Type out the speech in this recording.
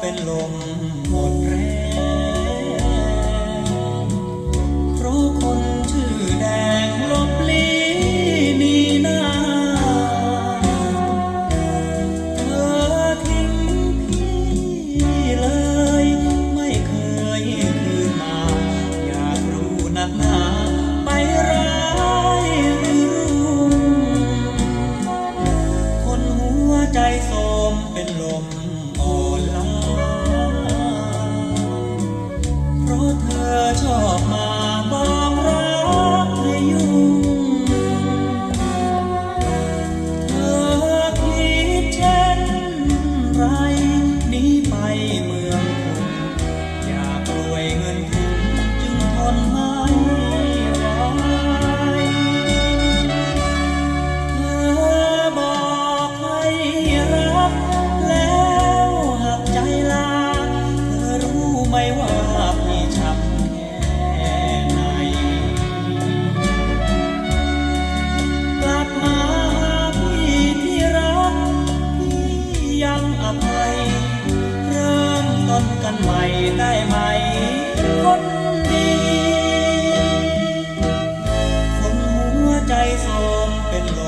เป็นลมหมดแรง ยังอภัย เริ่มต้นกันใหม่ได้ไหม คนดี คนหัวใจโทมเป็นลม